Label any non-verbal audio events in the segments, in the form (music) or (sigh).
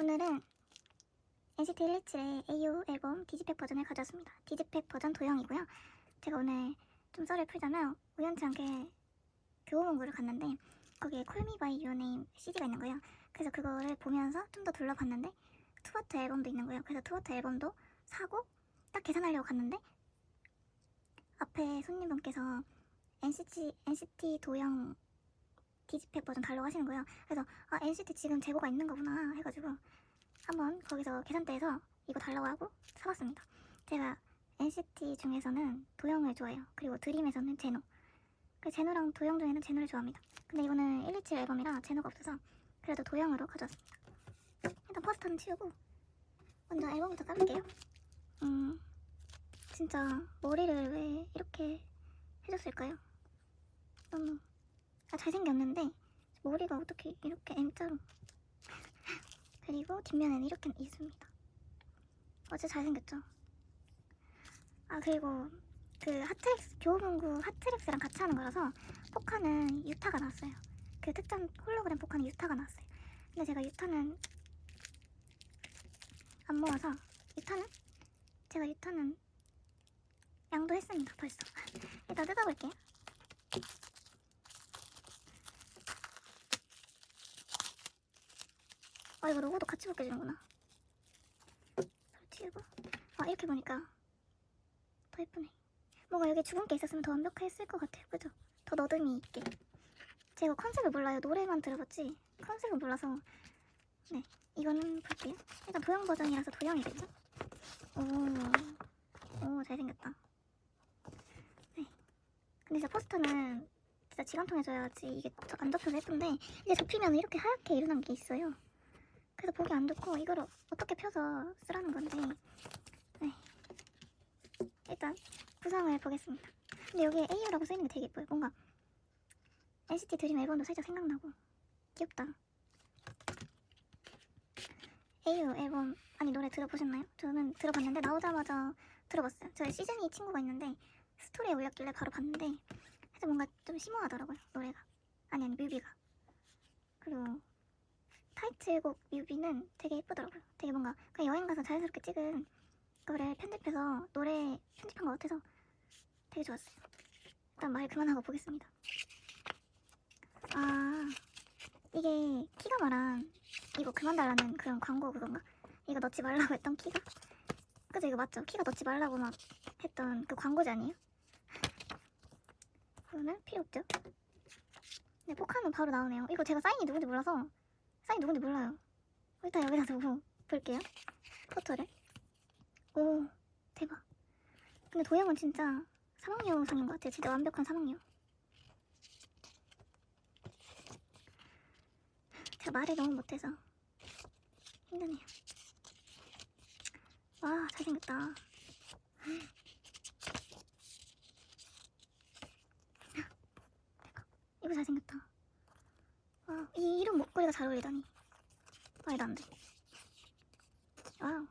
오늘은 NCT 127의 AO 앨범 디지팩 버전을 가져왔습니다. 디지팩 버전 도형이고요. 제가 오늘 좀 썰을 풀자면 우연치 않게 교보문고를 갔는데 거기에 콜미 바이 유어 네임 CD가 있는 거예요. 그래서 그거를 보면서 좀 더 둘러봤는데 투어트 앨범도 있는 거예요. 그래서 투어트 앨범도 사고 딱 계산하려고 갔는데 앞에 손님분께서 NCT, NCT 도형 디지팩 버전 달라고 하시는 거예요. 그래서 아 NCT 지금 재고가 있는 거구나 해가지고 한번 거기서 계산대에서 이거 달라고 하고 사봤습니다. 제가 NCT 중에서는 도형을 좋아해요. 그리고 드림에서는 제노. 그 제노랑 도형 중에는 제노를 좋아합니다. 근데 이거는 127 앨범이라 제노가 없어서 그래도 도형으로 가져왔습니다. 일단 포스터는 치우고 먼저 앨범부터 까볼게요. 음 진짜 머리를 왜 이렇게 해줬을까요? 너무 아, 잘생겼는데 머리가 어떻게 이렇게 M자로. (laughs) 그리고 뒷면에는 이렇게 있습니다. 어제 잘생겼죠? 아 그리고 그 하트렉스 교보문고 하트렉스랑 같이 하는 거라서 포카는 유타가 나왔어요. 그 특전 홀로그램 포카는 유타가 나왔어요. 근데 제가 유타는 안 모아서 유타는? 제가 유타는 양도했습니다 벌써. (laughs) 일단 뜯어볼게요 아 이거 로고도 같이 벗겨지는구나. 설치고. 아 이렇게 보니까 더 예쁘네. 뭔가 여기 주근깨 있었으면 더 완벽했을 것 같아요. 그죠? 더 너듬이 있게. 제가 컨셉을 몰라요. 노래만 들어봤지. 컨셉을 몰라서. 네 이거는 볼게요. 일단 도형 버전이라서 도형이겠죠? 오, 오 잘생겼다. 네. 근데 진짜 포스터는 진짜 지감통에 줘야지 이게 저- 안 접혀서 예쁜데 이게 접히면 이렇게 하얗게 일어난 게 있어요 그래서 보기 안 좋고 이거를 어떻게 펴서 쓰라는 건지 네. 일단 구성을 보겠습니다. 근데 여기에 AU라고 써있는 게 되게 예뻐요. 뭔가 NCT 드림 앨범도 살짝 생각나고. 귀엽다. AU 앨범. 아니 노래 들어보셨나요? 저는 들어봤는데 나오자마자 들어봤어요. 저희 시즌이 친구가 있는데 스토리에 올렸길래 바로 봤는데 살짝 뭔가 좀 심오하더라고요 노래가. 아니 아니 뮤비가. 그리고 타이틀곡 뮤비는 되게 예쁘더라고요. 되게 뭔가 그냥 여행 가서 자연스럽게 찍은 거를 편집해서 노래 편집한 것 같아서 되게 좋았어요. 일단 말 그만하고 보겠습니다. 아 이게 키가 말한 이거 그만 달라는 그런 광고 그건가? 이거 넣지 말라고 했던 키가? 그죠 이거 맞죠? 키가 넣지 말라고 막 했던 그 광고지 아니에요? 그거는 필요 없죠? 네, 포카는 바로 나오네요. 이거 제가 사인이 누군지 몰라서 사인 누군지 몰라요. 일단 여기다 두고 볼게요. 포토를. 오, 대박. 근데 도형은 진짜 사막여우상인 것 같아요. 진짜 완벽한 사막여우. 제가 말을 너무 못해서 힘드네요. 와, 잘생겼다. 대박. 이거 잘생겼다. 와, 이 이런 목걸이가 잘 어울리다니. 말도 안 돼. 와우.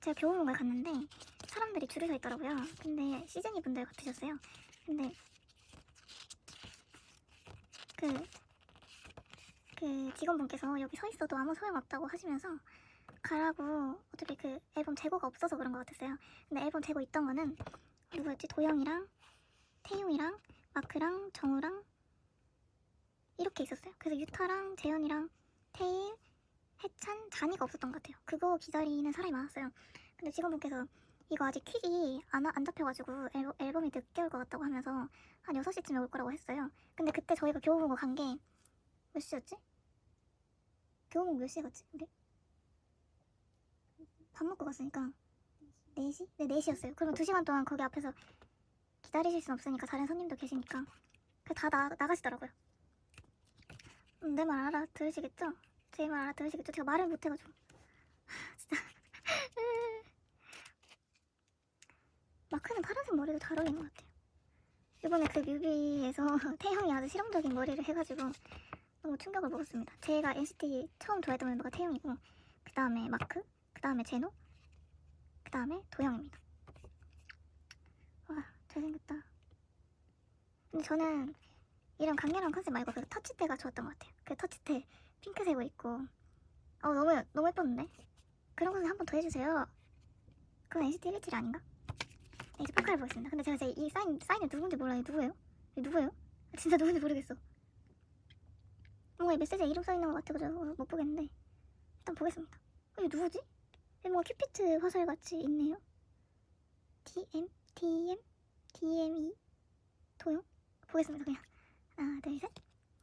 제가 교보문고에 갔는데 사람들이 줄을 서 있더라고요. 근데 시즈니 분들 같으셨어요. 근데 그, 그 직원분께서 여기 서 있어도 아무 소용 없다고 하시면서 가라고 어차피 그 앨범 재고가 없어서 그런 것 같았어요. 근데 앨범 재고 있던 거는 누구였지? 도영이랑 태용이랑 마크랑 정우랑 이렇게 있었어요. 그래서 유타랑 재현이랑 태일, 해찬, 잔이가 없었던 것 같아요. 그거 기다리는 사람이 많았어요. 근데 직원분께서 이거 아직 퀵이 안, 안 잡혀가지고 앨범, 앨범 이 늦게 올 것 같다고 하면서 한 6시쯤에 올 거라고 했어요. 근데 그때 저희가 교보문고 간 게 몇 시였지? 교보문고 몇 시에 갔지? 우리? 밥 먹고 갔으니까 4시? 네 4시였어요. 그러면 2시간 동안 거기 앞에서 기다리실 순 없으니까 다른 손님도 계시니까 그다 나, 나가시더라고요. 음, 내말 알아 들으시겠죠? 제 말 알아 들으시겠죠? 제가 말을 못해가지고. 하, (laughs) 진짜. (laughs) 마크는 파란색 머리도 잘 어울리는 것 같아요. 이번에 그 뮤비에서 (laughs) 태형이 아주 실험적인 머리를 해가지고 너무 충격을 먹었습니다. 제가 NCT 처음 좋아했던 멤버가 태형이고 그 다음에 마크 그 다음에 제노 그 다음에 도영입니다. 와 잘생겼다. 근데 저는 이런 강렬한 컨셉 말고 그 터치대가 좋았던 것 같아요. 그 터치대 핑크색으로 있고. 어 너무 너무 예뻤는데? 그런 것을 한번 더 해주세요. 그건 NCT 117 아닌가? 네, 이제 포카를 보겠습니다. 근데 제가 이 사인 사인이 누군지 몰라요. 누구예요? 누구예요? 진짜 누군지 모르겠어. 뭔가 이 메시지에 이름 써 있는 것 같아가지고 못 보겠는데. 일단 보겠습니다. 어, 이게 누구지? 뭔가 큐피트 화살 같이 있네요. DM DM DME 도용 보겠습니다 그냥 하나 둘셋.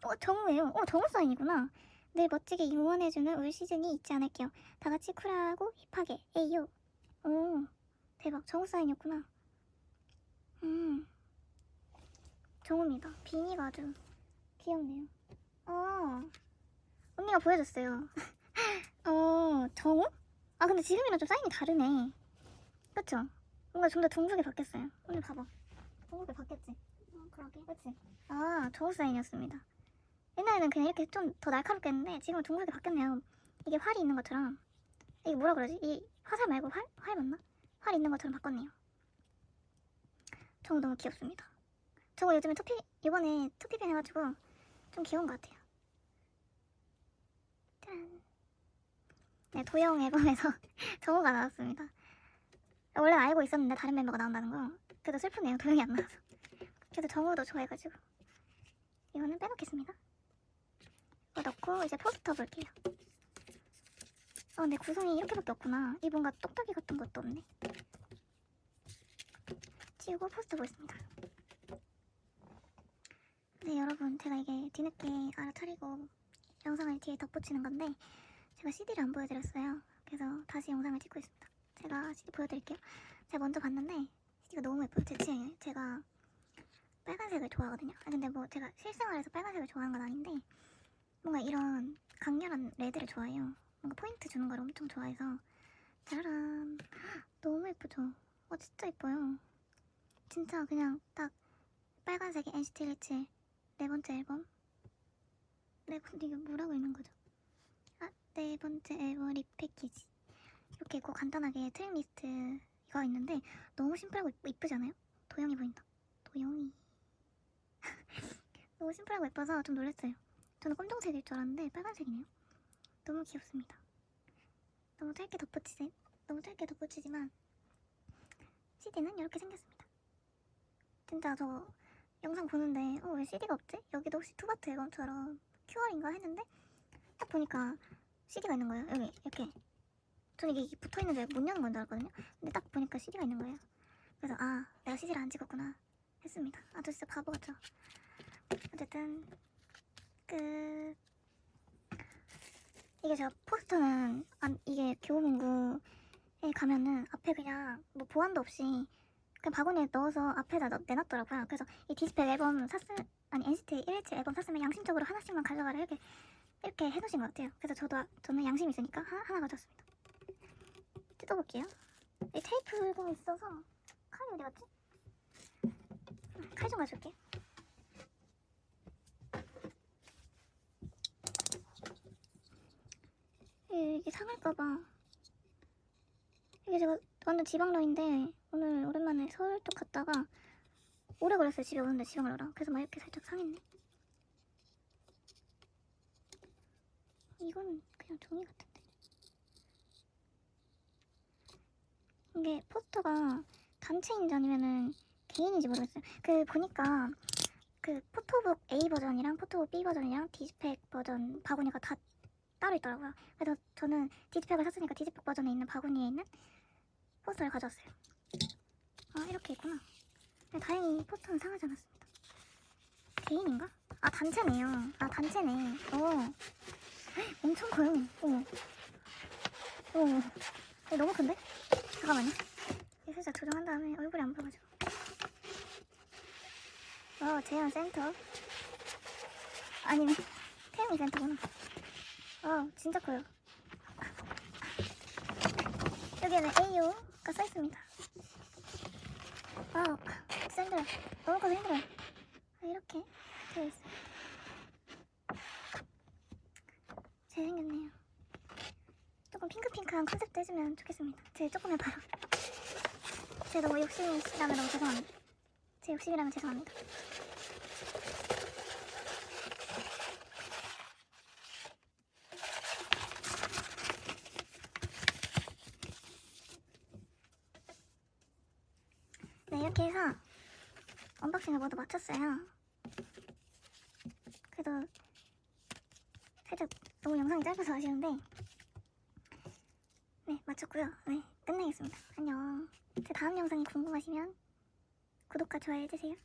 어 정우예요. 어 정우 사인이구나. 늘 멋지게 응원해주는 올 시즌이 있지 않을게요. 다 같이 쿨하고 힙하게. 에이요. 오 대박. 정우 사인이었구나. 음. 정우입니다. 비니가 아주 귀엽네요. 어. 언니가 보여줬어요. (laughs) 어 정우? 아 근데 지금이랑 좀 사인이 다르네. 그쵸? 뭔가 좀 더 둥글게 바뀌었어요. 언니 봐봐. 둥글게 바뀌었지? 어 그러게. 그치? 아 정우 사인이었습니다. 옛날에는 그냥 이렇게 좀 더 날카롭게 했는데 지금은 둥글게 바뀌었네요. 이게 활이 있는 것처럼. 이게 뭐라 그러지? 이 화살 말고 활? 활 맞나? 활 있는 것처럼 바꿨네요. 정우 너무 귀엽습니다. 정우 요즘에 토피 이번에 토피팬 해가지고 좀 귀여운 것 같아요. 짠. 네 도영 앨범에서 (laughs) 정우가 나왔습니다. 원래 알고 있었는데 다른 멤버가 나온다는 거. 그래도 슬프네요. 도영이 안 나와서 그래도 정우도 좋아해가지고 이거는 빼놓겠습니다. 이거 넣고 이제 포스터 볼게요. 어 근데 구성이 이렇게밖에 없구나. 이 뭔가 똑딱이 같은 것도 없네. 지우고 포스터 보겠습니다. 네 여러분 제가 이게 뒤늦게 알아차리고 영상을 뒤에 덧붙이는 건데 제가 CD를 안 보여드렸어요. 그래서 다시 영상을 찍고 있습니다. 제가 CD 보여드릴게요. 제가 먼저 봤는데 CD가 너무 예뻐요. 제 취향이에요. 제가 빨간색을 좋아하거든요. 아 근데 뭐 제가 실생활에서 빨간색을 좋아하는 건 아닌데 뭔가 이런 강렬한 레드를 좋아해요. 뭔가 포인트 주는 걸 엄청 좋아해서. 짜란. (gasps) 너무 예쁘죠? 어 진짜 예뻐요. 진짜 그냥 딱 빨간색의 NCT 127 네 번째 앨범? 네 번째 이게 뭐라고 읽는 거죠? 아 네 번째 앨범 리패키지. 이렇게 있고 간단하게 트랙 리스트가 있는데 너무 심플하고 이쁘, 이쁘지 않아요? 도영이 보인다. 도영이 너무 심플하고 예뻐서 좀 놀랐어요. 저는 검정색일 줄 알았는데 빨간색이네요. 너무 귀엽습니다. 너무 짧게 덧붙이지 너무 짧게 덧붙이지만 CD는 이렇게 생겼습니다. 진짜 저 영상 보는데 어 왜 CD가 없지? 여기도 혹시 투바트 앨범처럼 QR인가 했는데 딱 보니까 CD가 있는 거예요. 여기 이렇게. 저는 이게 붙어 있는 줄 알고 못 여는 건줄 알았거든요. 근데 딱 보니까 CD가 있는 거예요. 그래서 아 내가 CD를 안 찍었구나 했습니다. 아 저 진짜 바보 같죠 어쨌든 끝 이게 제가 포스터는 안 이게 교보문고에 가면은 앞에 그냥 뭐 보안도 없이 그냥 바구니에 넣어서 앞에다 넣, 내놨더라고요. 그래서 이 디스펠 앨범 샀으 아니 NCT 117 앨범 샀으면 양심적으로 하나씩만 가져가라 이렇게 이렇게 해놓으신 것 같아요. 그래서 저도 아- 저는 양심이 있으니까 하나, 하나 가져왔습니다. 뜯어볼게요. 이 테이프가 있어서 칼이 어디 갔지? 칼 좀 가져올게요. 이게, 상할까봐. 이게 제가 완전 지방러인데 오늘 오랜만에 서울 쪽 갔다가 오래 걸렸어요 집에 오는데 지방러라. 그래서 막 이렇게 살짝 상했네. 이건 그냥 종이 같은데. 이게 포스터가 단체인지 아니면은 개인인지 모르겠어요. 그 보니까 그 포토북 A 버전이랑 포토북 B 버전이랑 디지팩 버전 바구니가 다 따로 있더라고요. 그래서 저는 디지팩을 샀으니까 디지팩 버전에 있는 바구니에 있는 포스터를 가져왔어요. 아 이렇게 있구나. 근데 다행히 포스터는 상하지 않았습니다. 개인인가? 아 단체네요. 아 단체네. 어. 엄청 커요. 어. 어. 너무 큰데? 잠깐만요. 이거 살짝 조정한 다음에 얼굴이 안 보여가지고. 어 재현 센터. 아니네. 태영이 센터구나. 어 진짜 커요. 여기에는 AU가 써 있습니다. 와우, 진짜 힘들어요. 너무 커서 힘들어요. 아, 이렇게 되어 있어요. 잘생겼네요. 조금 핑크핑크한 컨셉도 해주면 좋겠습니다. 제 조금 해봐요. 제 너무 욕심이라면 너무 죄송합니다. 제 욕심이라면 죄송합니다. 이렇게 해서 언박싱을 모두 마쳤어요. 그래도 살짝 너무 영상이 짧아서 아쉬운데 네 마쳤고요. 네 끝내겠습니다. 안녕. 제 다음 영상이 궁금하시면 구독과 좋아요 해주세요.